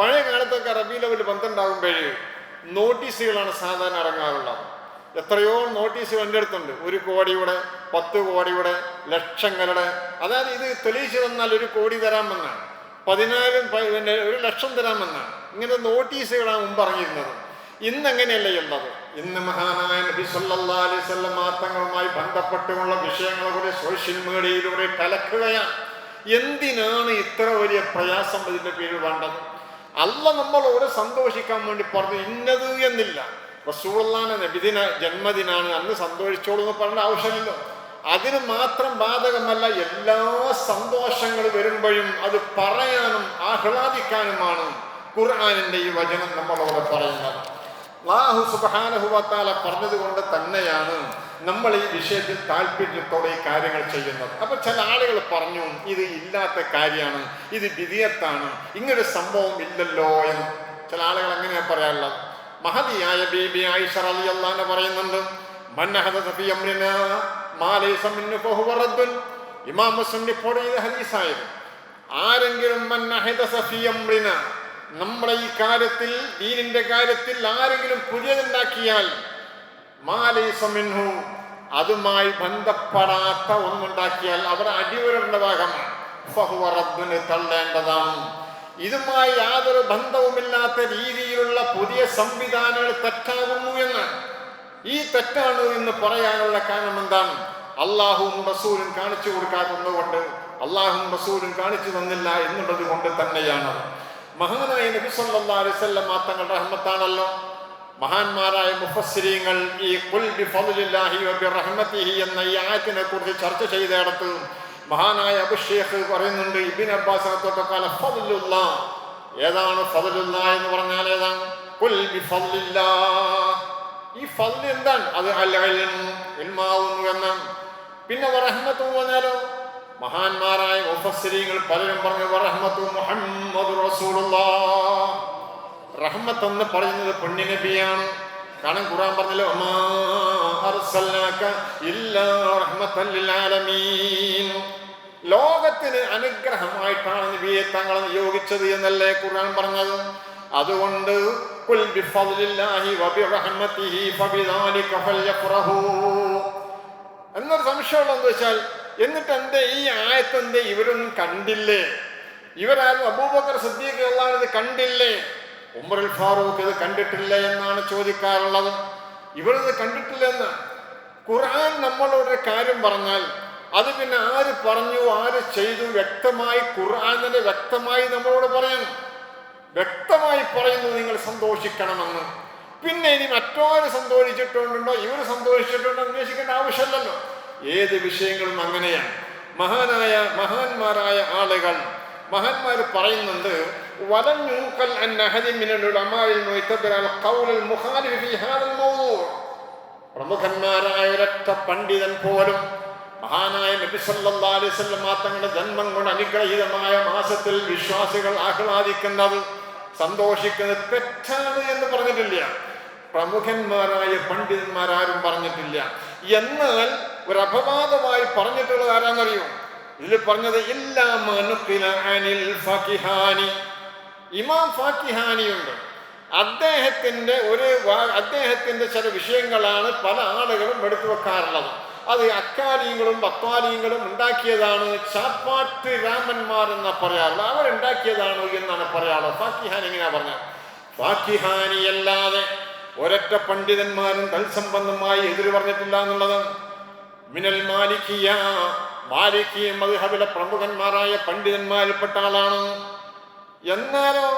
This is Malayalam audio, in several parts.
പഴയ കാലത്തൊക്കെ റബി ലെവൽ പന്ത്രണ്ടാകുമ്പോഴേ നോട്ടീസുകളാണ് സാധാരണ ഇറങ്ങാറുള്ളത് എത്രയോ നോട്ടീസുകൾ എന്റെ അടുത്തുണ്ട്. ഒരു കോടിയുടെ പത്ത് കോടിയുടെ ലക്ഷങ്ങളുടെ. അതായത് ഇത് തെളിയിച്ചു തന്നാൽ ഒരു കോടി തരാമെന്നാണ്. പതിനായിരം പിന്നെ ഒരു ലക്ഷം തരാമെന്നാണ്. ഇങ്ങനെ നോട്ടീസുകളാണ് മുമ്പ് ഇറങ്ങിയിരുന്നത്. ഇന്ന് അങ്ങനെയല്ല ഉള്ളത്? ഇന്ന് മഹാനായ നബി സല്ലാ അലൈഹി വസല്ലം തങ്ങളുമായി ബന്ധപ്പെട്ടുള്ള വിഷയങ്ങളെ സോഷ്യൽ മീഡിയയിലൂടെ കലക്കുകയാണ്. എന്തിനാണ് ഇത്ര വലിയ പ്രയാസം ഇതിന്റെ പേരിൽ വേണ്ടത്? അല്ല നമ്മളോട് സന്തോഷിക്കാൻ വേണ്ടി പറഞ്ഞു ഇന്നത് എന്നില്ല. റസൂള്ളാന നബിദിന ജന്മദിനാണ് അന്ന് സന്തോഷിച്ചോളൂ എന്ന് പറഞ്ഞ ആവശ്യമില്ല അതിന് മാത്രം ബാധകമല്ല എല്ലാ സന്തോഷങ്ങളും വരുമ്പോഴും അത് പറയാനും ആഹ്ലാദിക്കാനുമാണ് ഖുർആാനിന്റെ ഈ വചനം നമ്മളോട് പറയുന്നത്. അള്ളാഹു സുബാനഹുവത്താല പറഞ്ഞതുകൊണ്ട് തന്നെയാണ് നമ്മൾ ഈ വിഷയത്തിൽ താല്പര്യത്തോടെ ഈ കാര്യങ്ങൾ ചെയ്യുന്നത്. അപ്പൊ ചില ആളുകൾ പറഞ്ഞു ഇത് ഇല്ലാത്ത കാര്യമാണ് ഇത് വിധിയത്താണ് ഇങ്ങനൊരു സംഭവം ഇല്ലല്ലോ എന്ന്. ചില ആളുകൾ അങ്ങനെയാ പറയാനുള്ളത്? മഹതിയായ ബേബി ആയിഷ അലി അള്ളാന്ന് പറയുന്നുണ്ട്. ഇമാം മുസ്ലിം ആരെങ്കിലും നമ്മുടെ ഈ കാര്യത്തിൽ ദീനിന്റെ കാര്യത്തിൽ ആരെങ്കിലും പുതിയതുണ്ടാക്കിയാൽ മാലേസമിൻഹു അതുമായി ബന്ധപ്പെടാത്ത ഒന്നുണ്ടാക്കിയാൽ അവർ അടിവരേണ്ട ഭാഗമാണ് തള്ളേണ്ടതാണ്. ഇതുമായി യാതൊരു ബന്ധവുമില്ലാത്ത രീതിയിലുള്ള പുതിയ സംവിധാനങ്ങൾ തെറ്റാകുന്നു എന്നാണ് ഈ തെറ്റാണ് എന്ന് പറയാനുള്ള കാരണം എന്താണ്? അള്ളാഹുവും റസൂലും കാണിച്ചു കൊടുക്കാത്തതുകൊണ്ട് അള്ളാഹുവും റസൂലും കാണിച്ചു തന്നില്ല എന്നുള്ളത് കൊണ്ട് തന്നെയാണ്. മഹാനായ നബി വസല്ലം തങ്ങളുടെ റഹ്മത്താണല്ലോ. മഹാന്മാരായ മുഫസ്സിരീങ്ങൾ ഈ കുൽ ബി എന്ന ഈ ആയത്തിനെ കുറിച്ച് ചർച്ച ചെയ്തിടത്ത് മഹാനായ അബുഷേഖ് പറയുന്നുണ്ട് ഇബിൻ അബ്ബാസിനെ തൊട്ടക്കാല ഫദ്ലുള്ള ഏതാണ് ഫദ്ലുള്ള എന്ന് പറഞ്ഞാൽ ഏതാണ്? കുൽ ബി ഈ ഫദ്ൽ എന്താണ്? അത് അൽ എന്ന് പിന്നെ റഹ്മത്ത് പറഞ്ഞാലോ? മഹാന്മാരായ മുഫസ്സിരീങ്ങൾ പലരും പറഞ്ഞു റഹ്മത്തു മുഹമ്മദ് റസൂലുള്ള റഹ്മത്ത് എന്ന് പറയുന്നത് പുണ്യ നബിയാണ് കാരണം ഖുറാൻ പറഞ്ഞല്ലോ. ലോകത്തിന് അനുഗ്രഹമായിട്ടാണ് നബിയെ തങ്ങളെ നിയോഗിച്ചത് എന്നല്ലേ ഖുർആൻ പറഞ്ഞത് അതുകൊണ്ട്. എന്നൊരു എന്താ വെച്ചാൽ എന്നിട്ട് എന്തേ ഈ ആയത്ത് എന്തേ ഇവരൊന്നും കണ്ടില്ലേ? ഇവരാരും അബൂബക്കർ സിദ്ദീഖ് കണ്ടില്ലേ? ഉമറുൽ ഫാറൂഖ് ഇത് കണ്ടിട്ടില്ല എന്നാണ് ചോദിക്കാറുള്ളത്. ഇവരിത് കണ്ടിട്ടില്ലെന്ന് ഖുർആൻ നമ്മളോട് കാര്യം പറഞ്ഞാൽ അത് പിന്നെ ആര് പറഞ്ഞു ആര് ചെയ്തു വ്യക്തമായി ഖുർആാനിനെ വ്യക്തമായി നമ്മളോട് പറയണം. വ്യക്തമായി പറയുന്നു നിങ്ങൾ സന്തോഷിക്കണമെന്ന്. പിന്നെ ഇനി മറ്റോ സന്തോഷിച്ചിട്ടുണ്ടോ? ഇവർ സന്തോഷിച്ചിട്ടുണ്ടോ അന്വേഷിക്കേണ്ട ആവശ്യമില്ലല്ലോ. ഏത് വിഷയങ്ങളും അങ്ങനെയാണ്. മഹാനായ മഹാന്മാരായ ആളുകൾ മഹാന്മാർ പറയുന്നുണ്ട് യൂക്കൽ അൻ അഹദി മിനൽ ഉലമാഇൽ മുഅ്തബിറ അൽ ഖൗൽ മുഖാലിഫ് ഫീ ഹാദൽ മൗദൂ പ്രമുഖന്മാരായ ഒരൊറ്റ പണ്ഡിതൻ പോലും മഹാനായ നബി സല്ലല്ലാഹു അലൈഹി വസല്ലം തങ്ങളുടെ ജന്മം കൊണ്ട് അനുഗ്രഹീതമായ മാസത്തിൽ വിശ്വാസികൾ ആഹ്ലാദിക്കുന്നത് സന്തോഷിക്കുന്നത് തെറ്റാണ് എന്ന് പറഞ്ഞിട്ടില്ല. പ്രമുഖന്മാരായ പണ്ഡിതന്മാരാരും പറഞ്ഞിട്ടില്ല. എന്നാൽ ഒരു അപവാദമായി പറഞ്ഞിട്ടുള്ളത് ആരാന്നറിയോ? ഇതിൽ പറഞ്ഞത് ഇമാം ഫാക്കിഹാനിയുണ്ട്. അദ്ദേഹത്തിന്റെ ഒരു അദ്ദേഹത്തിന്റെ ചില വിഷയങ്ങളാണ് പല ആളുകളും എടുത്തു വെക്കാറുള്ളത്. അത് അക്കാലിയങ്ങളും പത്വാലിയങ്ങളും ഉണ്ടാക്കിയതാണ് ചാപ്പാട്ട് രാമന്മാർ എന്നാ പറയാറുള്ളത്. അവരുണ്ടാക്കിയതാണ് എന്നാണ് പറയാറുള്ളത്. ഫാക്കിഹാനി ഇങ്ങനെയാ പറഞ്ഞത് ഫാക്കിഹാനി അല്ലാതെ ഒരൊറ്റ പണ്ഡിതന്മാരും തൽസംബന്ധമായി എതിര് പറഞ്ഞിട്ടില്ല എന്നുള്ളത് മിനൽ മാലിക്കിയ. മാലിക്കി മദ്ഹബിലെ പ്രമുഖന്മാരായ പണ്ഡിതന്മാരിൽപ്പെട്ട ആളാണ്. എന്നാലോ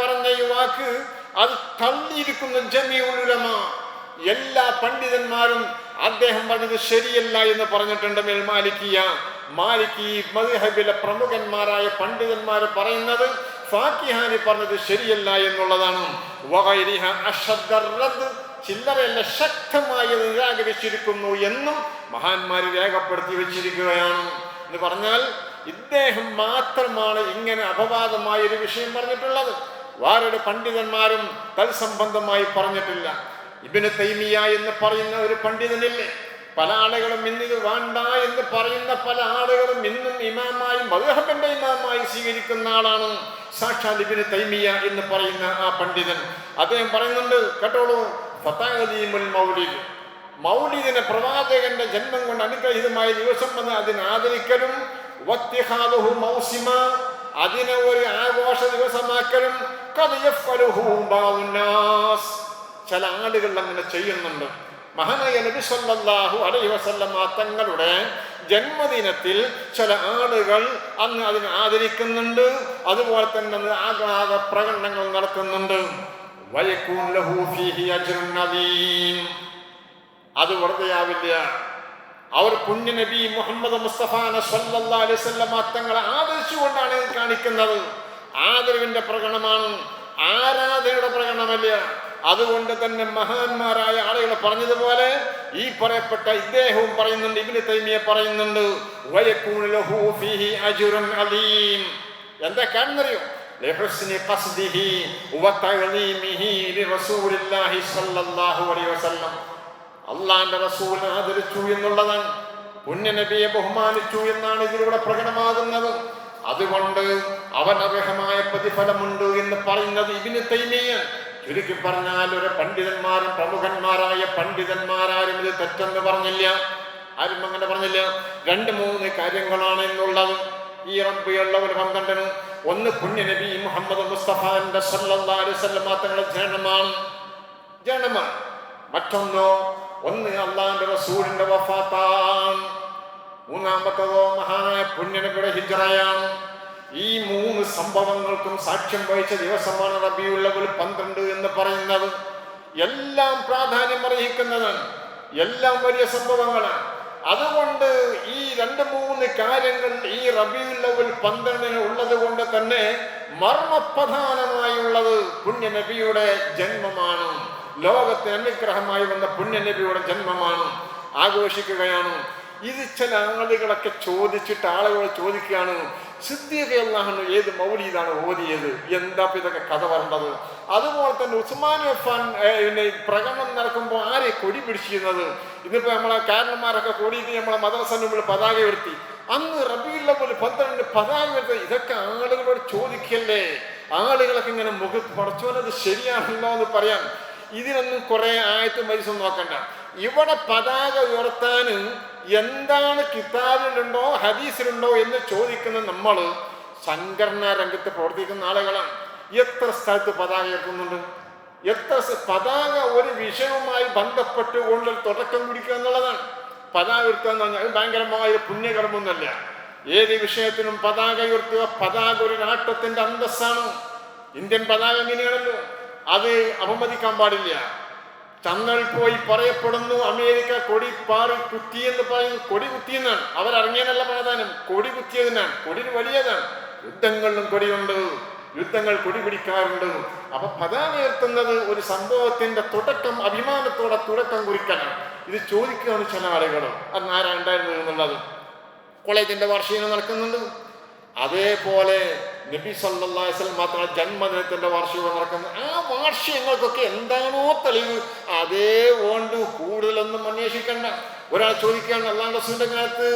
പറഞ്ഞ ഈ വാക്ക് അത് തള്ളിയിരിക്കുന്ന ജമീഉൽ ഉലമ. എല്ലാ പണ്ഡിതന്മാരും അദ്ദേഹം പറഞ്ഞത് ശരിയല്ല എന്ന് പറഞ്ഞിട്ടുണ്ട് മേൽ മാലിക്കിയ. മാലിക്കി മദ്ഹബിലെ പ്രമുഖന്മാരായ പണ്ഡിതന്മാർ പറയുന്നത് ഫാക്കിഹാനി പറഞ്ഞത് ശരിയല്ല എന്നുള്ളതാണ്. ചില്ലറയല്ല ശക്തമായി നിരാകരിച്ചിരിക്കുന്നു എന്നും മഹാന്മാർ രേഖപ്പെടുത്തി വെച്ചിരിക്കുകയാണ്. എന്ന് പറഞ്ഞാൽ ഇദ്ദേഹം മാത്രമാണ് ഇങ്ങനെ അപവാദമായ ഒരു വിഷയം പറഞ്ഞിട്ടുള്ളത്. വേറൊരു പണ്ഡിതന്മാരും തൽസംബന്ധമായി പറഞ്ഞിട്ടില്ല. ഇബിന് തൈമിയ എന്ന് പറയുന്ന ഒരു പണ്ഡിതനില്ലേ? പല ആളുകളും ഇന്നിത് വേണ്ട എന്ന് പറയുന്ന പല ആളുകളും ഇന്നും ഇമാമായി മധുഹബന്റെ ഇമാമായി സ്വീകരിക്കുന്ന ആളാണ് സാക്ഷാൽ ഇബിന് തൈമിയ എന്ന് പറയുന്ന ആ പണ്ഡിതൻ. അദ്ദേഹം പറയുന്നുണ്ട് കേട്ടോളൂ മൗലിദ്. മൗലിദിനെ പ്രവാചകന്റെ ജന്മം കൊണ്ട് അനുഗ്രഹീതമായ ദിവസം വന്ന് അതിനെ ആദരിക്കലും മൗസിമ അതിനെ ഒരു ആഘോഷ ദിവസമാക്കലും ചില ആളുകൾ അങ്ങനെ ചെയ്യുന്നുണ്ട്. മഹാനായ നബി സല്ലല്ലാഹു അലൈഹി വസല്ലമ തങ്ങളുടെ ജന്മദിനത്തിൽ ചില ആളുകൾ അന്ന് അതിനെ ആദരിക്കുന്നുണ്ട്. അതുപോലെ തന്നെ ആഹ്ലാദ പ്രകടനങ്ങൾ നടത്തുന്നുണ്ട്. വയക്കൂൻ ലഹു ഫീഹി അജ്റുൻ അദീം അത് വെറുതെയാവില്ല. അവർ പുണ്യ നബി മുഹമ്മദ് മുസ്തഫാന സല്ലല്ലാഹു അലൈഹി വസല്ലമ തങ്ങളെ ആദരിച്ചുകൊണ്ടാണ് ഇത് കാണിക്കുന്നത്. ആദരവിന്റെ പ്രകടനമാണ്. ആരാധനയുടെ പ്രകടനമല്ല. അതുകൊണ്ട് തന്നെ മഹാന്മാരായ ആളുകൾ പറഞ്ഞതുപോലെ ഈ പറയപ്പെട്ട ഇദ്ദേഹവും പറയുന്നുണ്ട് ഇബ്നു തൈമിയെ പറയുന്നുണ്ട് എന്താ ലഹു ഫീഹി കാണുന്നറിയോ ലഹുസ്നി ഖസ്ദിഹി വതഅലീമിഹി ലിറസൂലില്ലാഹി സ്വല്ലല്ലാഹു അലൈഹി വസല്ലം അള്ളാന്റെ റസൂലിനെ ആദരിച്ചു എന്നുള്ളതാണ്. പുണ്യനബിയെ ബഹുമാനിച്ചു എന്നാണ് ഇതിലൂടെ പ്രകടമാകുന്നത്. അതുകൊണ്ട് അവൻ അർഹമായ പ്രതിഫലമുണ്ട് എന്ന് പറയുന്നത് ഇതിന് തൈമിയ ചുരുക്കി പറഞ്ഞാൽ ഒരു പണ്ഡിതന്മാരും പ്രമുഖന്മാരായ പണ്ഡിതന്മാരാരും ഇത് തെറ്റെന്ന് പറഞ്ഞില്ല. ആരും അങ്ങനെ പറഞ്ഞില്ല. രണ്ട് മൂന്ന് കാര്യങ്ങളാണ് എന്നുള്ളത്. ഈ റബ്ബിയുള്ള ഒരു പന്ത്രണ്ടിന് ഒന്ന് പുണ്യനബി മുഹമ്മദ് മുസ്തഫാന്റെ തങ്ങളുടെ ജനനമാണ് ജനനമാണ് മറ്റൊന്നോ ഒന്ന് അള്ളാന്റെ റസൂലിന്റെ വഫാത്താണ്. മൂന്നാമത്തതോ മഹാനായ പുണ്യനബിയുടെ ഹിജറയാണ്. ഈ മൂന്ന് സംഭവങ്ങൾക്കും സാക്ഷ്യം വഹിച്ച ദിവസമാണ് റബിയുള്ളവൽ പന്ത്രണ്ട് എന്ന് പറയുന്നത്. എല്ലാം പ്രാധാന്യം അർഹിക്കുന്നതാണ് എല്ലാം വലിയ സംഭവങ്ങളാണ്. അതുകൊണ്ട് ഈ രണ്ട് മൂന്ന് കാര്യങ്ങൾ ഈ റബിയുള്ളവൽ പന്ത്രണ്ടിന് ഉള്ളത് കൊണ്ട് തന്നെ മർമ്മപ്രധാനമായുള്ളത് പുണ്യനബിയുടെ ജന്മമാണ്. ലോകത്തെ അനുഗ്രഹമായി വന്ന പുണ്യനബിയുടെ ജന്മമാണ്. ആഘോഷിക്കുകയാണ്. ഇത് ചില ആളുകളൊക്കെ ചോദിച്ചിട്ട് ആളുകൾ ചോദിക്കുകയാണ് സിദ്ദീഖ് ഏത് മൗലീദാണ് ഓതിയത്? എന്താ ഇതൊക്കെ കഥ പറഞ്ഞത്? അതുപോലെ തന്നെ ഉസ്മാൻ പിന്നെ പ്രകടനം നടക്കുമ്പോൾ ആരെ കൊടി പിടിച്ചിരുന്നത്? ഇന്നിപ്പോ നമ്മളെ കാരണന്മാരൊക്കെ കൂടിയിട്ട് നമ്മളെ മദ്രസന്റെ മുമ്പിൽ പതാക ഉയർത്തി. അന്ന് റബിയുള്ള പോലെ പന്ത്രണ്ട് പതാക ഉയർത്തി. ഇതൊക്കെ ആളുകളോട് ചോദിക്കല്ലേ? ആളുകളൊക്കെ ഇങ്ങനെ മുഖത്ത് പടച്ചോനത് ശരിയാണല്ലോ എന്ന് പറയാം. ഇതിനൊന്നും കുറെ ആയത്ത് മരിച്ചും നോക്കണ്ട. ഇവിടെ പതാക ഉയർത്താൻ എന്താണ് കിതാബിലുണ്ടോ ഹദീസിലുണ്ടോ എന്ന് ചോദിക്കുന്ന നമ്മൾ സംഘടനാ രംഗത്ത് പ്രവർത്തിക്കുന്ന ആളുകളാണ്. എത്ര സ്ഥലത്ത് പതാക ഉയർത്തുന്നുണ്ട്? എത്ര പതാക ഒരു വിഷയവുമായി ബന്ധപ്പെട്ടുകൊണ്ട് തുടക്കം കുടിക്കുക എന്നുള്ളതാണ്. പതാക ഉയർത്തുക എന്ന് പറഞ്ഞാൽ ഭയങ്കരമായ പുണ്യകർമ്മമൊന്നുമല്ല ഏത് വിഷയത്തിനും പതാക ഉയർത്തുക പതാക ഒരു നാട്ടത്തിന്റെ അന്തസ്സാണ്. ഇന്ത്യൻ പതാക എങ്ങനെയാണല്ലോ? അത് അപമതിക്കാൻ പാടില്ല. ചന്ദ്രനിൽ പോയി പറയപ്പെടുന്നു അമേരിക്ക കൊടി പാറി കുത്തി എന്ന് പറയുന്നു കൊടി കുത്തിയെന്നാണ് അവരറിഞ്ഞാനല്ല പ്രാധാന്യം. കൊടി കുത്തിയതിനാണ്. കൊടി വലിയതാണ്. യുദ്ധങ്ങളിലും കൊടിയുണ്ട്. യുദ്ധങ്ങൾ കുടിപിടിക്കാറുണ്ട് അപ്പൊ പതാക ഒരു സംഭവത്തിന്റെ തുടക്കം അഭിമാനത്തോടെ തുടക്കം കുറിക്കണം ഇത് ചോദിക്കുകയാണ് ചില ആളുകൾ അത് ആരാ എന്നുള്ളത്. കോളേജിന്റെ വാർഷികം നടക്കുന്നുണ്ട്. അതേപോലെ നബി സല്ലാസ്ലം മാത്രം ജന്മദിനത്തിന്റെ വാർഷികം നടക്കുന്നു. ആ വാർഷികങ്ങൾക്കൊക്കെ എന്താണോ തെളിവ് അതേ വേണ്ടു കൂടുതലൊന്നും അന്വേഷിക്കണ്ട. ഒരാൾ ചോദിക്കുകയാണ് അള്ളാഹ് റസൂലിന്റെ കാലത്ത്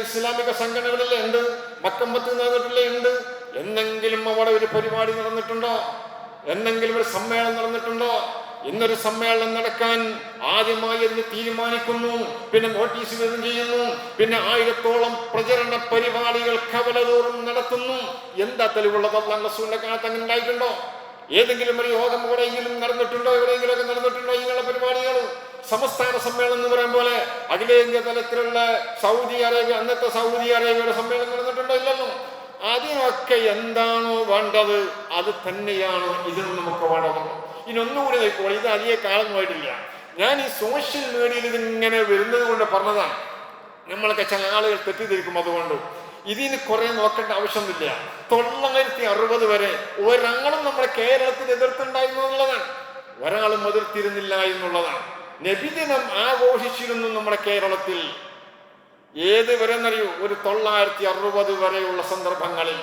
ഇസ്ലാമിക സംഘടനകളിലെ ഉണ്ട് മക്കമ്പത്ത് നേതൃത്വത്തിലെ ഉണ്ട് എന്നെങ്കിലും അവിടെ ഒരു പരിപാടി നടന്നിട്ടുണ്ടോ? എന്നെങ്കിലും ഒരു സമ്മേളനം നടന്നിട്ടുണ്ടോ? ഇന്നൊരു സമ്മേളനം നടക്കാൻ ആദ്യമായി അതിന് തീരുമാനിക്കുന്നു. പിന്നെ നോട്ടീസ് വിതരണം ചെയ്യുന്നു. പിന്നെ ആയിരത്തോളം പ്രചരണ പരിപാടികൾ കവലതോറും നടത്തുന്നു. എന്താ തെളിവുള്ളത്? അള്ളാഹ് റസൂലിന്റെ കാലത്ത് അങ്ങനെ ഉണ്ടായിട്ടുണ്ടോ? ഏതെങ്കിലും ഒരു യോഗം എവിടെയെങ്കിലും നടന്നിട്ടുണ്ടോ? എവിടെയെങ്കിലും ഒക്കെ നടന്നിട്ടുണ്ടോ ഇങ്ങനെയുള്ള പരിപാടികൾ? സംസ്ഥാന സമ്മേളനം എന്ന് പറയും പോലെ അഖിലേന്ത്യാ തലത്തിലുള്ള സൗദി അറേബ്യ അന്നത്തെ സൗദി അറേബ്യയുടെ സമ്മേളനം നടന്നിട്ടുണ്ടോ ഇല്ലല്ലോ? അതിനൊക്കെ എന്താണോ വേണ്ടത് അത് തന്നെയാണ് ഇതിന് നമുക്ക് വേണ്ടത്. ഇനി ഒന്നുകൂടി നോക്കുമ്പോൾ ഇത് അധിക കാലമായിട്ടില്ല ഞാൻ ഈ സോഷ്യൽ മീഡിയയിൽ ഇതിങ്ങനെ വരുന്നത് കൊണ്ട് പറഞ്ഞതാണ്. നമ്മളൊക്കെ ചില ആളുകൾ തെറ്റിദ്ധരിക്കും അതുകൊണ്ട്. ഇതിന് കുറെ നോക്കേണ്ട ആവശ്യമൊന്നുമില്ല. തൊള്ളായിരത്തി അറുപത് വരെ ഒരാളും നമ്മുടെ കേരളത്തിൽ എതിർത്തുണ്ടായിരുന്നു എന്നുള്ളതാണ്. ഒരാളും എതിർത്തിരുന്നില്ല എന്നുള്ളതാണ്. നബിദിനം ആഘോഷിച്ചിരുന്നു നമ്മുടെ കേരളത്തിൽ. ഏത് വരെ എന്നറിയൂ ഒരു തൊള്ളായിരത്തി അറുപത് വരെയുള്ള സന്ദർഭങ്ങളിൽ.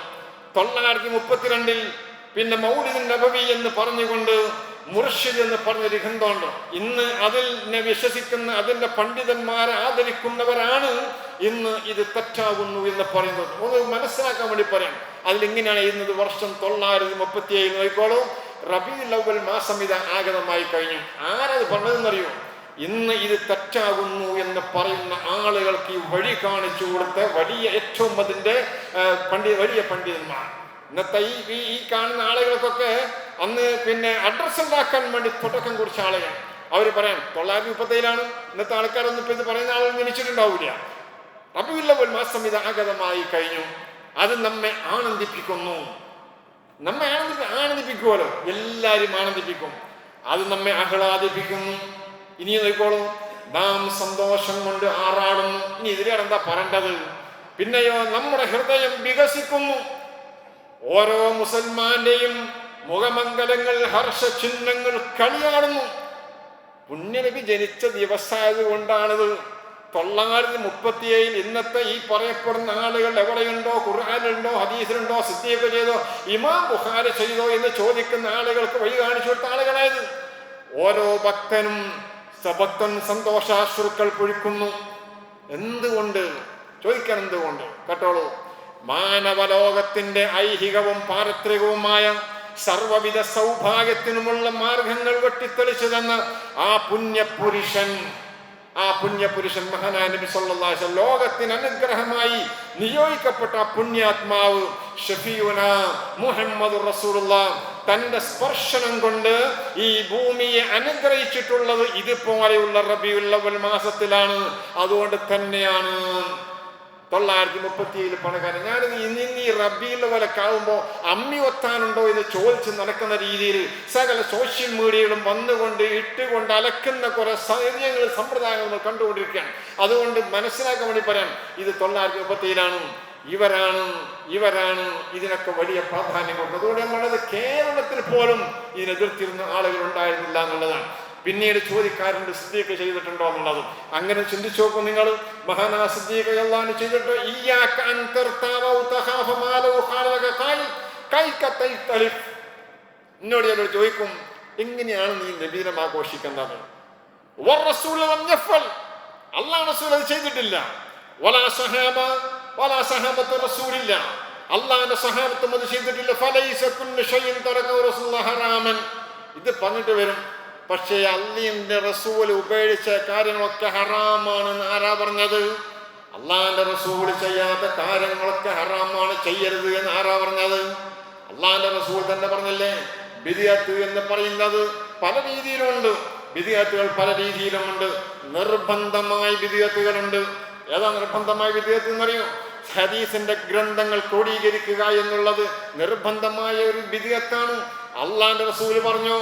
തൊള്ളായിരത്തി മുപ്പത്തിരണ്ടിൽ പിന്നെ മൗലിദിൻ നബവി എന്ന് പറഞ്ഞുകൊണ്ട് മുർഷിദ് എന്ന് പറഞ്ഞൊരു ഗ്രന്ഥമുണ്ട്. ഇന്ന് അതിനെ വിശ്വസിക്കുന്ന അതിന്റെ പണ്ഡിതന്മാരെ ആദരിക്കുന്നവരാണ് ഇന്ന് ഇത് തെറ്റാകുന്നു എന്ന് പറയുന്നത്. ഒന്ന് മനസ്സിലാക്കാൻ വേണ്ടി പറയാം. അതിലിങ്ങനെയാണ് ഇന്നത് വർഷം തൊള്ളായിരത്തി മുപ്പത്തി ഏഴ് നോക്കിക്കോളൂ. റബി അവൽ മാസം ഇത് ആഗതമായി കഴിഞ്ഞു. ആരത് പറഞ്ഞതെന്നറിയോ? ഇന്ന് ഇത് തെറ്റാകുന്നു എന്ന് പറയുന്ന ആളുകൾക്ക് ഈ വഴി കാണിച്ചു കൊടുത്ത വലിയ ഏറ്റവും അതിന്റെ പണ്ഡിത വലിയ പണ്ഡിതന്മാർ. ഇന്നത്തെ ഈ ഈ- കാണുന്ന ആളുകൾക്കൊക്കെ അന്ന് പിന്നെ അഡ്രസ് ഉണ്ടാക്കാൻ വേണ്ടി തുടക്കം കുറിച്ച ആളുകൾ. അവർ പറയാം തൊള്ളായിരത്തി മുപ്പത്തേഴിലാണ് ഇന്നത്തെ ആൾക്കാരൊന്നും ഇപ്പൊ ഇത് പറയുന്ന ആളുകൾ ജനിച്ചിട്ടുണ്ടാവില്ല. റബിയുള്ളവൽ മാസം ഇത് ആഗതമായി കഴിഞ്ഞു. അത് നമ്മെ ആനന്ദിപ്പിക്കുന്നു. നമ്മെ ആനന്ദി ആനന്ദിപ്പിക്കുമല്ലോ എല്ലാവരും ആനന്ദിപ്പിക്കും. അത് നമ്മെ ആഹ്ലാദിപ്പിക്കുന്നു. ഇനി നോക്കോളൂ നാം സന്തോഷം കൊണ്ട് ആറാടുന്നു. ഇനി ഇതിലാണ് എന്താ പറയേണ്ടത്? പിന്നെയോ നമ്മുടെ ഹൃദയം വികസിക്കുന്നു. ഓരോ മുസൽമാന്റെയും മുഖമംഗലങ്ങൾ ഹർഷചിഹ്നങ്ങൾ കളിയാടുന്നു. പുണ്യനബി ജനിച്ച ദിവസമായത് കൊണ്ടാണിത് തൊള്ളായിരത്തി മുപ്പത്തിയേഴിൽ ഇന്നത്തെ ഈ പറയപ്പെടുന്ന ആളുകൾ എവിടെയുണ്ടോ? ഖുർആാനുണ്ടോ ഹദീസിലുണ്ടോ? സിദ്ധിയൊക്കെ ചെയ്തോ? ഇമാം ബുഖാരി ചെയ്തോ? എന്ന് ചോദിക്കുന്ന ആളുകൾക്ക് വഴി കാണിച്ചു കൊടുത്ത ആളുകളായത്. ഓരോ ഭക്തനും സഭക്തൻ സന്തോഷാശ്രുക്കൾ പൊഴിക്കുന്നു. എന്തുകൊണ്ട്? ചോദിക്കാൻ എന്തുകൊണ്ട്? കേട്ടോളൂ. മാനവലോകത്തിന്റെ ഐഹികവും പാരത്രികവുമായ സർവവിധ സൗഭാഗ്യത്തിനുമുള്ള മാർഗങ്ങൾ വെട്ടിത്തെളിച്ചു തന്ന ആ പുണ്യപുരുഷൻ ആ പുണ്യപുരുഷൻ മഹാനായ നബി ലോകത്തിന് അനുഗ്രഹമായി നിയോഗിക്കപ്പെട്ട പുണ്യാത്മാവ് ഷഫീഉന മുഹമ്മദ് റസൂലുള്ള തന്റെ സ്പർശനം കൊണ്ട് ഈ ഭൂമിയെ അനുഗ്രഹിച്ചിട്ടുള്ളത് ഇതുപോലെയുള്ള റബിയുള്ളവൽ മാസത്തിലാണ്. അതുകൊണ്ട് തന്നെയാണ് തൊള്ളായിരത്തി മുപ്പത്തിയേഴ് പണക്കാരൻ. ഞാനിത് ഇന്ന് ഈ റബ്ബിയിലെ പോലെ കാവുമ്പോൾ അമ്മി ഒത്താനുണ്ടോ എന്ന് ചോദിച്ച് നടക്കുന്ന രീതിയിൽ സകല സോഷ്യൽ മീഡിയകളും വന്നുകൊണ്ട് ഇട്ടുകൊണ്ട് അലക്കുന്ന കുറെ സാഹചര്യങ്ങൾ സമ്പ്രദായങ്ങൾ കണ്ടുകൊണ്ടിരിക്കുകയാണ്. അതുകൊണ്ട് മനസ്സിലാക്കാൻ വേണ്ടി പറയാം ഇത് തൊള്ളായിരത്തി മുപ്പത്തിയേഴാണ് ഇവരാണ് ഇവരാണ് ഇതിനൊക്കെ വലിയ പ്രാധാന്യം അതുകൊണ്ട് നമ്മളത് കേരളത്തിൽ പോലും ഇതിനെതിർത്തിരുന്ന ആളുകൾ ഉണ്ടായിരുന്നില്ല എന്നുള്ളതാണ്. പിന്നീട് ചോദിക്കാറുണ്ട് സിദ്ദീഖ് ചെയ്തിട്ടുണ്ടോ എന്നുള്ളത്. അങ്ങനെ ചിന്തിച്ചു നോക്കും നിങ്ങൾ. മഹാനാ സിദ്ദീഖ് അള്ളാഹ് ചെയ്തിട്ട് എന്നോട് ചിലർ ചോദിക്കും എങ്ങനെയാണ് നീ നബീനം ആഘോഷിക്കുന്നത് അള്ളാഹ് റസൂൽ അത് ചെയ്തിട്ടില്ല. സഹാബ വലാ സഹാബത്ത് റസൂലില്ല. അള്ളാഹിന്റെ സഹാബത്തും അത് ചെയ്തിട്ടില്ല. ഫലൈസ കുല്ലു തറക റസൂലുള്ളാഹി ഹറാമൻ. ഇത് പറഞ്ഞിട്ട് വരും. പക്ഷേ അള്ളിന്റെ റസൂൽ ഉപേക്ഷിച്ച കാര്യങ്ങളൊക്കെ ഹറാമാണെന്ന് ആരാ പറഞ്ഞത്? അള്ളാന്റെ റസൂൽ ചെയ്യാത്ത കാര്യങ്ങളൊക്കെ ഹറാമാണ് ചെയ്യരുത് എന്ന് ആരാ പറഞ്ഞത്? അള്ളാന്റെ റസൂൽ തന്നെ പറഞ്ഞല്ലേ? ബിദിയത്ത് എന്ന് പറയുന്നത് പല രീതിയിലുണ്ട് ബിദിയത്തുകൾ പല രീതിയിലുമുണ്ട്. നിർബന്ധമായ ബിദിയത്തുകളുണ്ട് ഏതാ നിർബന്ധമായ വിധേയത്തിൽ എന്നറിയോ? ഹദീസിന്റെ ഗ്രന്ഥങ്ങൾ ക്രോഡീകരിക്കുക എന്നുള്ളത് നിർബന്ധമായ ഒരു വിധിയത്താണ്. അള്ളാന്റെ റസൂൽ പറഞ്ഞു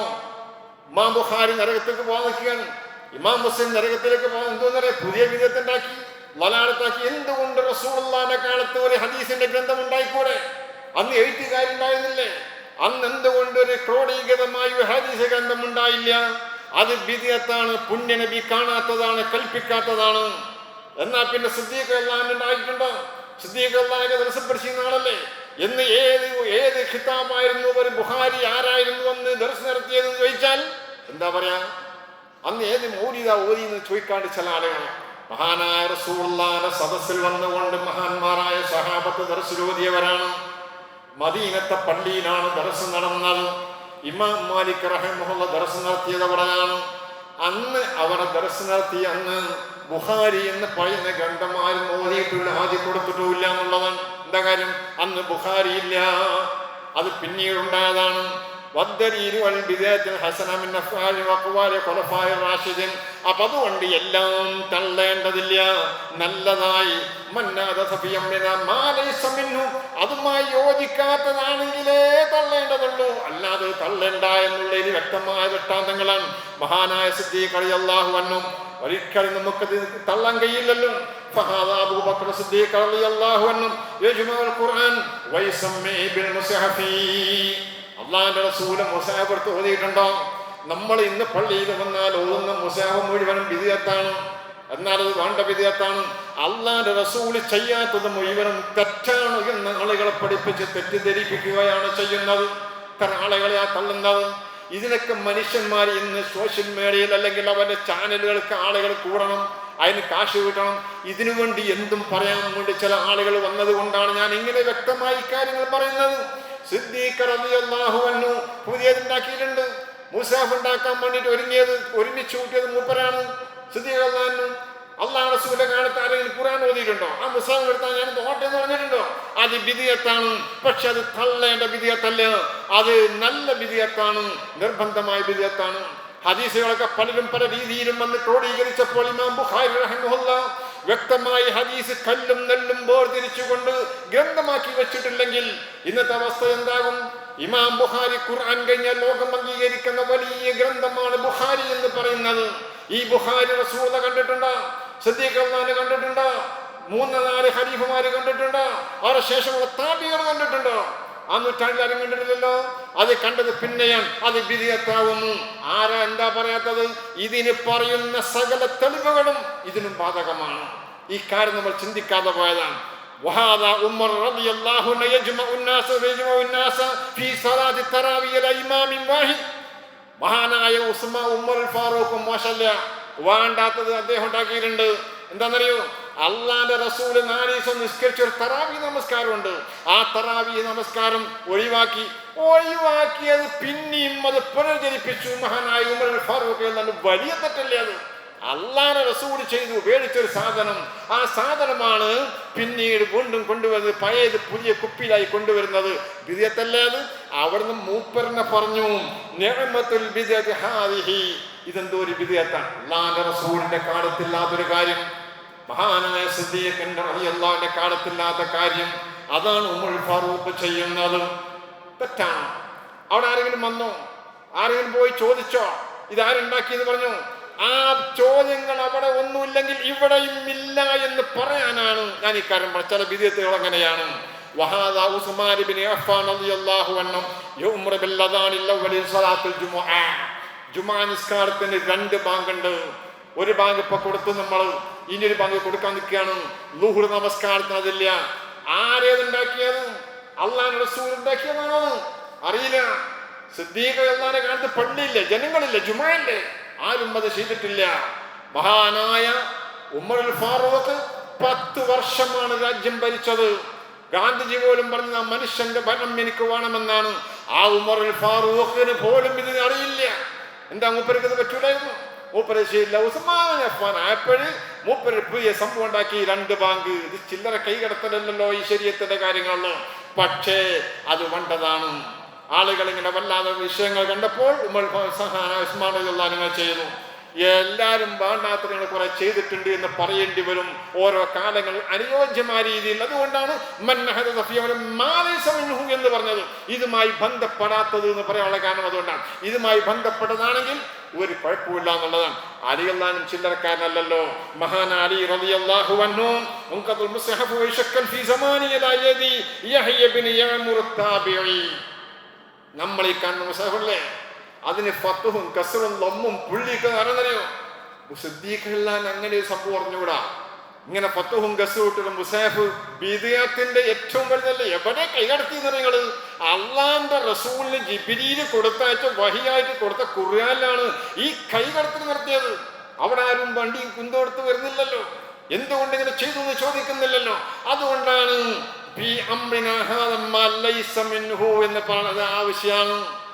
ഇമാം ബുഖാരി നരകത്തേക്ക് പോകാൻ ഇമാം മുസ്ലിം നരകത്തിലേക്ക് പോകാൻ എന്തോന്നറിയ? പുതിയ വിധേയത്തുണ്ടാക്കി വലാളത്താക്കി എന്തുകൊണ്ട് റസൂള്ളാന്റെ കാലത്ത് ഒരു ഹദീസിന്റെ ഗ്രന്ഥം ഉണ്ടായിക്കൂടെ അന്ന് എഴുത്തുകാരുണ്ടായിരുന്നില്ലേ? അന്ന് എന്തുകൊണ്ട് ഒരു ക്രോഡീകൃതമായ ഹദീസ് ഗ്രന്ഥം ഉണ്ടായില്ല അത് വിധിയത്താണ് പുണ്യനബി കാണാത്തതാണ് കൽപ്പിക്കാത്തതാണ്. എന്നാ പിന്നെ സിദ്ദീഖ് എല്ലാം ഉണ്ടായിട്ടുണ്ടോ? സിദ്ദീഖ് അള്ളാഹിനെ ദിവസം പഠിച്ചിരുന്ന ആളല്ലേ എന്ന് ഏത് ഏത് ഖിതാബായിരുന്നു ഒരു ബുഹാരി ആരായിരുന്നു എന്ന് ദർശനം നടത്തിയതെന്ന് ചോദിച്ചാൽ എന്താ പറയാ? അന്ന് ഏത് മൗലിത ഓതി എന്ന് ചോദിക്കാണ്ട് ചില ആളുകൾ മഹാനായ റസൂള്ളാന്റെ സദസ്സിൽ വന്നുകൊണ്ട് മഹാന്മാരായ സഹാബത്ത് ദർശനോദിയവരാണ് മദീനത്തെ പള്ളിയിലാണ് ദർശനം നടന്നത്. ഇമാം മാലിക് റഹിമുള്ള ദർശനം നടത്തിയത് അവിടെയാണ്. അന്ന് അവരെ ദർശനം നടത്തി അന്ന് ബുഹാരി എന്ന് പറയുന്ന ഗ്രന്ഥമാരും ആരും ആദ്യം കൊടുത്തിട്ടുമില്ല എന്നുള്ളതാണ്. എന്താ കാര്യം? അന്ന് ബുഹാരി ഇല്ല. അത് പിന്നീട് ഉണ്ടായതാണ് അതുകൊണ്ട് എല്ലാം തള്ളേണ്ടതില്ല. നല്ലതായി. അതുമായി യോജിക്കാത്തതാണെങ്കിലേ തള്ളേണ്ടതുള്ളൂ. അല്ലാതെ തള്ളേണ്ട എന്നുള്ളതിന് വ്യക്തമായ ദൃഷ്ടാന്തങ്ങളാണ്. മഹാനായ സിദ്ധി കളിയല്ലാഹു അന്നും ഒരിക്കലും നമുക്ക് തള്ളാൻ കഴിയില്ലല്ലോ. നമ്മൾ ഇന്ന് പള്ളിയിൽ വന്നാൽ ഓതുന്ന മുസാഫ് മുഴുവനും വിധിയത്താണ്. എന്നാൽ അത് വേണ്ട വിധിയത്താണ്. അള്ളാന്റെ റസൂൽ ചെയ്യാത്തത് മുഴുവനും തെറ്റാണ് എന്ന് ആളുകളെ പഠിപ്പിച്ച് തെറ്റിദ്ധരിപ്പിക്കുകയാണ് ചെയ്യുന്നത്. ഇത്ര ആളുകളെ ആ തള്ളുന്നത്. ഇതിനൊക്കെ മനുഷ്യന്മാർ ഇന്ന് സോഷ്യൽ മീഡിയയിൽ അല്ലെങ്കിൽ അവരുടെ ചാനലുകൾക്ക് ആളുകൾ കൂടണം അതിന് കാശ് കിട്ടണം. ഇതിനു വേണ്ടി എന്തും പറയാൻ വേണ്ടി ചില ആളുകൾ വന്നതുകൊണ്ടാണ് ഞാൻ ഇങ്ങനെ വ്യക്തമായി കാര്യങ്ങൾ പറയുന്നത്. സിദ്ദീഖ് പുതിയതുണ്ടാക്കിയിട്ടുണ്ട് മുസാഫ് ഉണ്ടാക്കാൻ വേണ്ടിയിട്ട് ഒരുങ്ങിയത് ഒരുമിച്ച് കൂട്ടിയത് മൂപ്പരാണ്. സിദ്ദീഖ് അള്ളാഹു അള്ളാഹ് റസൂലിന്റെ കാലത്ത് ആരെങ്കിലും ഖുർആൻ ഓതിയിട്ടുണ്ടോ ആ മുസാഫ് എടുത്താൽ ഞാൻ തോട്ടെ എന്ന് പറഞ്ഞിട്ടുണ്ടോ? അത് വിധിയത്താണ്. പക്ഷെ അത് തള്ളേണ്ട വിധിയത്തല്ല. അത് നല്ല വിധിയത്താണ്. നിർബന്ധമായ വിധിയത്താണ്. ഹദീസുകളൊക്കെ പലരും പല രീതിയിലും വന്ന് ക്രോഡീകരിച്ചപ്പോൾ ഇമാം ബുഖാരി റഹ്മഹുല്ല വ്യക്തമായി ഹദീസ് കല്ലും നെല്ലും വേർതിരിച്ചുകൊണ്ട് ഗ്രന്ഥമാക്കി വെച്ചിട്ടില്ലെങ്കിൽ ഇന്നത്തെ അവസ്ഥ എന്താകും? ഇമാം ബുഖാരി ഖുർആൻ കഴിഞ്ഞ ലോകം അംഗീകരിക്കുന്ന വലിയ ഗ്രന്ഥമാണ് ബുഹാരി എന്ന് പറയുന്നത്. ഈ ബുഖാരി റസൂല കണ്ടിട്ടുണ്ടോ? സദ്യക്കല്ലാനെ കണ്ടിട്ടുണ്ടോ മൂന്ന് നാല് ഹരീഫുമാര് കണ്ടിട്ടുണ്ടോ അവരുടെ ശേഷമുള്ള താപികൾ കണ്ടിട്ടുണ്ടോ ആ നൂറ്റാണ്ടിൽ ആരും കണ്ടിട്ടില്ലല്ലോ അത് കണ്ടത് പിന്നെയാണ് അത് വിധിയത്താവുന്നു ആരാ എന്താ പറയാത്തത് ഇതിന് പറയുന്ന സകല തെളിവുകളും ഇതിനും ബാധകമാണ് ഈ കാര്യം നമ്മൾ ചിന്തിക്കാതെ പോയതാണ് وهذا عمر رضي الله عنه يجمع الناس ويجمع الناس في صلاة التراويح إلى إمام واحد മഹാനായ ഉസ്മാ ഉമർ ഫാറൂഖും മോശല്ല വേണ്ടാത്തത് അദ്ദേഹം ഉണ്ടാക്കിയിട്ടുണ്ട്. എന്താണെന്നറിയോ അള്ളാന്റെ റസൂൽ നാല് ദിവസം നിസ്കരിച്ച ഒരു തറാവി നമസ്കാരമുണ്ട്. ആ തറാവി നമസ്കാരം ഒഴിവാക്കി. ഒഴിവാക്കിയത് പിന്നെയും അത് പുനർജനിപ്പിച്ചു മഹാനായ ഉമർ ഫാറൂഖ് എന്നാണ് വലിയ തെറ്റല്ലേ അത്? അള്ളാന്റെ റസൂൽ ചെയ്തു ഉപേക്ഷിച്ചൊരു സാധനം. ആ സാധനമാണ് പിന്നീട് വീണ്ടും കൊണ്ടുവരുന്നത് പഴയത് പുതിയ കുപ്പിയിലായി കൊണ്ടുവരുന്നത്. വിദ്യത്തല്ലേ അത്? അവിടുന്ന് മൂപ്പറിനെ പറഞ്ഞു ഹാദിഹി. ഇതെന്തോ ഒരു വിധേയത്താണ്. അള്ളാന്റെ കാലത്തില്ലാത്തൊരു കാര്യം. മഹാനായ സിദ്ദീഖിന്റെ റളിയല്ലാഹുവിന്റെ കാലത്തില്ലാത്ത കാര്യം. അതാണ് ഉമ്മൾ ഫാറൂഖ് ചെയ്യുന്നത്. തെറ്റാണ്. അവിടെ ആരെങ്കിലും വന്നോ? ആരെങ്കിലും പോയി ചോദിച്ചോ? ഇതാരുണ്ടാക്കിയെന്ന് പറഞ്ഞു? ആ ചോദ്യങ്ങൾ അവിടെ ഒന്നുമില്ലെങ്കിൽ ഇവിടെയും ഇല്ല എന്ന് പറയാനാണ് ഞാൻ ഈ കാര്യം. ചില വിധേയത്തുകൾ അങ്ങനെയാണ്. സ്വലാത്തുൽ ജുമുഅ. ജുമാ നിസ്കാരത്തിന് രണ്ട് ബാങ്കുണ്ട്. ഒരു ബാങ്ക് ഇപ്പൊ കൊടുത്തു നമ്മൾ ഇനി ഒരു ബാങ്ക് കൊടുക്കാൻ നിൽക്കുകയാണ്. ലുഹുർ നമസ്കാരത്തിന് അതില്ല ആരേതുണ്ടാക്കിയത്? അള്ളാൻ റസൂൽ ഉണ്ടാക്കിയതാണോ? അറിയില്ല. സിദ്ദീഖ് എല്ലാരെ കാലത്ത് പള്ളിയില്ല? ജനങ്ങളില്ല? ജുമാന്റെ ആരും അത് ചെയ്തിട്ടില്ല. മഹാനായ ഉമർ ഫാറൂഖ് പത്ത് വർഷമാണ് രാജ്യം ഭരിച്ചത്. ഗാന്ധിജി പോലും പറഞ്ഞ "ആ മനുഷ്യന്റെ ഭരണം എനിക്ക് വേണമെന്നാണ്. ആ ഉമർ ഫാറൂഖിന് പോലും ഇതിന് അറിയില്ല. എന്താ മൂപ്പരക്കത് പറ്റൂലായിരുന്നു മൂപ്പര് ശരിയില്ല ഉസ്മാൻ അഫ്ഫാൻ ആയപ്പോഴ് മൂപ്പര് പുതിയ സംഭവം ഉണ്ടാക്കി രണ്ട് ബാങ്ക്. ഇത് ചില്ലറ കൈകടത്തലല്ലോ ഈ ശരീരത്തിന്റെ കാര്യങ്ങളല്ലോ. പക്ഷേ അത് വണ്ടതാണ്. ആളുകൾ ഇങ്ങനെ വല്ലാതെ വിഷയങ്ങൾ കണ്ടപ്പോൾ ഉമ്മൾ ഉസ്മാൻ നിങ്ങൾ ചെയ്തു. എല്ലാവരും വേണ്ടാത്തങ്ങൾ കുറെ ചെയ്തിട്ടുണ്ട് എന്ന് പറയേണ്ടി വരും. ഓരോ കാലങ്ങൾ അനുയോജ്യമായ രീതിയിൽ. അതുകൊണ്ടാണ് എന്ന് പറഞ്ഞത്. ഇതുമായി ബന്ധപ്പെടാത്തത് എന്ന് പറയാനുള്ള കാരണം അതുകൊണ്ടാണ്. ഇതുമായി ബന്ധപ്പെട്ടതാണെങ്കിൽ ഒരു കുഴപ്പമില്ല എന്നുള്ളതാണ്. അലിയല്ലാനും ചില്ലറക്കാരനല്ലോ മഹാൻ അലി കാണുന്ന അതിന് ഫത്തുഹും കസറും ലൊമ്മും പുള്ളിയൊക്കെ നിറഞ്ഞറിയോ സിദ്ദീഖില്ലാൻ അങ്ങനെ ഒരു സംഭവം അറിഞ്ഞുകൂടാ? ഇങ്ങനെ ഫത്തുഹും കസൂട്ടും മുസാഫ് ബിദിയത്തിന്റെ ഏറ്റവും വലുതല്ല? എവിടെ കൈകടത്തി നിറങ്ങൾ അള്ളാന്റെ റസൂലിന് ജിബിരിയിൽ കൊടുത്തയച്ച വഹിയായിട്ട് കൊടുത്ത കുറിയാലാണ് ഈ കൈകടത്തിൽ നടത്തിയത്. അവിടെ ആരും വണ്ടിയും കുന്തോടുത്ത് വരുന്നില്ലല്ലോ. എന്തുകൊണ്ട് ഇങ്ങനെ ചെയ്തു എന്ന് ചോദിക്കുന്നില്ലല്ലോ. അതുകൊണ്ടാണ് എന്ന് പറഞ്ഞത് ആവശ്യമാണ്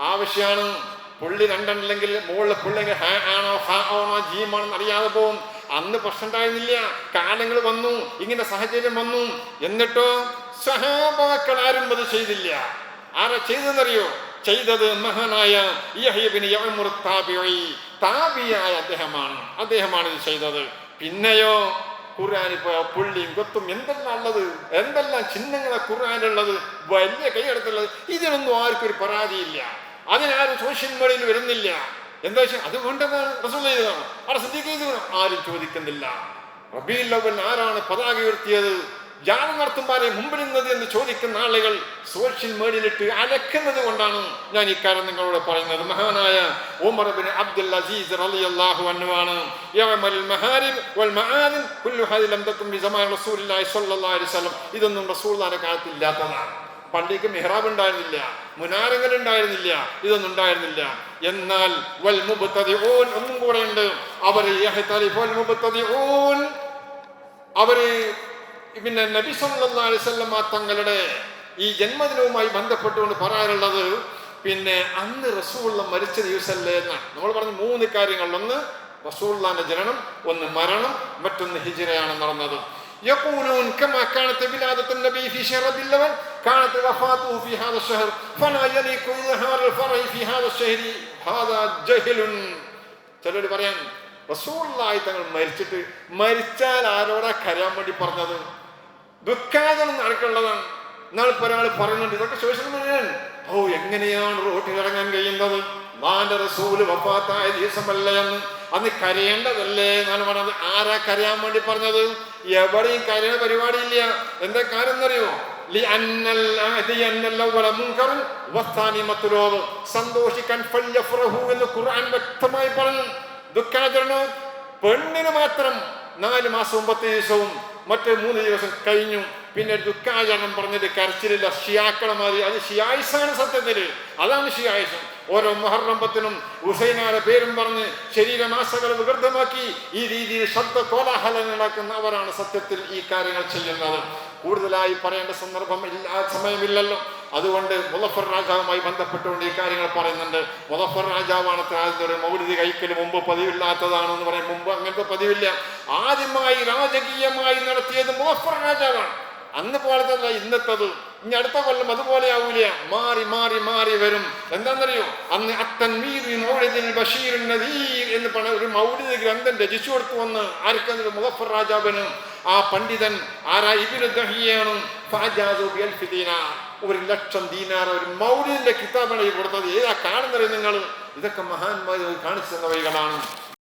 ആവശ്യമാണ് പുള്ളി രണ്ടെണ്ണല്ലെങ്കിൽ മുകളിൽ പുള്ളി ഹാ ആണോ ഹാ ആണോ ജീമാണെന്ന് അറിയാതെ പോവും. അന്ന് പ്രശ്നം ഉണ്ടായിരുന്നില്ല. കാലങ്ങൾ വന്നു ഇങ്ങനെ സാഹചര്യം വന്നു. എന്നിട്ടോ സഹാബാക്കൾ ആരും അത് ചെയ്തില്ല. ആരാ ചെയ്തെന്നറിയോ ചെയ്തത് മഹാനായ താബിയായ അദ്ദേഹമാണ്. അദ്ദേഹമാണ് ഇത് ചെയ്തത്. പിന്നെയോ ഖുർആാനിപ്പോ പുള്ളിയും കൊത്തും എന്തെല്ലാം ഉള്ളത്? എന്തെല്ലാം ചിഹ്നങ്ങളെ ഖുർആാനുള്ളത് വലിയ കൈയെടുത്തുള്ളത് ഇതിനൊന്നും ആർക്കൊരു പരാതിയില്ല. അതിനാരും മീഡിയയിൽ വരുന്നില്ല. എന്താ വെച്ചാൽ അത് വേണ്ടതാണ് റസൂൽ ചെയ്തതാണ് അവിടെ ശ്രദ്ധിക്കുന്നത് ആരും ചോദിക്കുന്നില്ല. റബീൽ അവൻ ആരാണ് പതാക ഉയർത്തിയത്? ജാന നടത്തുമ്പാരെ മുമ്പിൽ എന്ന് ചോദിക്കുന്ന ആളുകൾ സോഷ്യൽ മീഡിയയിലിട്ട് അലക്കുന്നത് കൊണ്ടാണ് ഞാൻ ഇക്കാര്യം നിങ്ങളോട് പറയുന്നത്. മഹാനായ ഉമർ ബിൻ അബ്ദുൽ അസീസ് റളിയല്ലാഹു യഅമൽ മഹാരിബ് വൽ റസൂലുള്ളാഹി സ്വല്ലല്ലാഹി അലൈഹി വസല്ലം. ഇതൊന്നും റസൂലുള്ളാഹിന്റെ കാലത്ത് ഇല്ലാത്തതാണ്. പള്ളിക്ക് മെഹ്റാബ് ഉണ്ടായിരുന്നില്ല മുനാരങ്ങൾ ഉണ്ടായിരുന്നില്ല ഇതൊന്നും ഉണ്ടായിരുന്നില്ല. എന്നാൽ വൽ ഒന്നും കൂടെ ഉണ്ട്. മുബ്തദിഊൻ. അവർ പിന്നെ നബി അലൈഹി തങ്ങളുടെ ഈ ജന്മദിനവുമായി ബന്ധപ്പെട്ടുകൊണ്ട് പറയാറുള്ളത് പിന്നെ അന്ന് റസൂള്ള മരിച്ച ദിവസമല്ലേ എന്നാണ്. നമ്മൾ പറഞ്ഞ മൂന്ന് കാര്യങ്ങൾ ഒന്ന് റസൂള്ളാന്റെ ജനനം ഒന്ന് മരണം മറ്റൊന്ന് ഹിജിറയാണ് നടന്നത്. يقولون كما كانت ولادة النبي في شهر ربيع الأول كانت وفاته في هذا الشهر فلا يليق إظهار الفرح في هذا الشهر هذا جهل ചിലർ പറയാൻ റസൂള്ളായി തങ്ങൾ മരിച്ചിട്ട് മരിച്ചാൽ ആരോടാ കരയാൻ വേണ്ടി പറഞ്ഞത് ദുഃഖാചരണം നടക്കുള്ളതാണ് എന്നാളിപ്പോ ഒരാൾ പറയുന്നുണ്ട് ഇതൊക്കെ സോഷ്യൽ മീഡിയ ഓ എങ്ങനെയാണ് റോട്ടിൽ ഇറങ്ങാൻ കഴിയുന്നത് നാന്റെ റസൂല് വഫാത്തായ ദിവസമല്ലേ എന്ന് അന്ന് കരയേണ്ടതല്ലേ എന്നാണ് പറഞ്ഞത്. ആരാ കരയാൻ വേണ്ടി പറഞ്ഞത്? എവിടെയും കരയണ പരിപാടിയില്ല. എന്താ കാര്യം എന്നറിയോ സന്തോഷിക്കാൻ എന്ന് ഖുർആൻ വ്യക്തമായി പറഞ്ഞു. ദുഃഖാചരണം. പെണ്ണിന് മാത്രം നാല് മാസവും പത്ത് ദിവസവും മറ്റ് മൂന്ന് ദിവസം കഴിഞ്ഞു. പിന്നെ ദുഃഖാചരണം പറഞ്ഞിട്ട് കരച്ചിലില്ല. ഷിയാക്കളമാതിരി അത് ഷിയായിസാണ് സത്യത്തിൽ അതാണ് ഷിയായിസം. ഓരോ മഹർറമ്പത്തിനും ഹുസൈനാരെ പേരും പറഞ്ഞ് ശരീരമാശകൾ വികൃതമാക്കി ഈ രീതിയിൽ ശബ്ദ കോലാഹലങ്ങളാക്കുന്ന ഉണ്ടാക്കുന്നവരാണ് സത്യത്തിൽ ഈ കാര്യങ്ങൾ ചെയ്യുന്നത്. കൂടുതലായി പറയേണ്ട സന്ദർഭം ഇല്ല സമയമില്ലല്ലോ. അതുകൊണ്ട് മുലഫർ രാജാവുമായി ബന്ധപ്പെട്ടുകൊണ്ട് ഈ കാര്യങ്ങൾ പറയുന്നുണ്ട്. മുലഫർ രാജാവാണ് ഒരു മൗലിക കൈക്കൽ മുമ്പ് പതിവില്ലാത്തതാണെന്ന് പറയും. മുമ്പ് അങ്ങനത്തെ പതിവില്ല. ആദ്യമായി രാജകീയമായി നടത്തിയത് മുലഫർ രാജാവാണ്. അന്ന് പോലത്തെ ഇന്നത്തത്. ഇനി അടുത്ത കൊല്ലം അതുപോലെ ആവൂല? മാറി മാറി മാറി വരും. എന്താണെന്നറിയോ? അന്ന് മൗലിദിൽ ബഷീർ നദീർ എന്ന് പറഞ്ഞ ഒരു മൗലിദ് ഗ്രന്ഥം രചിച്ചു കൊടുത്തു വന്ന് ആർക്കെന്നൊരു മുഗഫർ രാജാവിന്. ആ പണ്ഡിതൻ ആരാ? ഇബിന് ദഹിയാണ് ഒരു ലക്ഷം ദീനാർ ഒരു മൗലിദിന്റെ കിതാബാണ് ഈ കൊടുത്തത്. ഏതാ കാണുന്നത് നിങ്ങൾ? ഇതൊക്കെ മഹാന്മാർ കാണിച്ചു തന്ന വഴികളാണ്.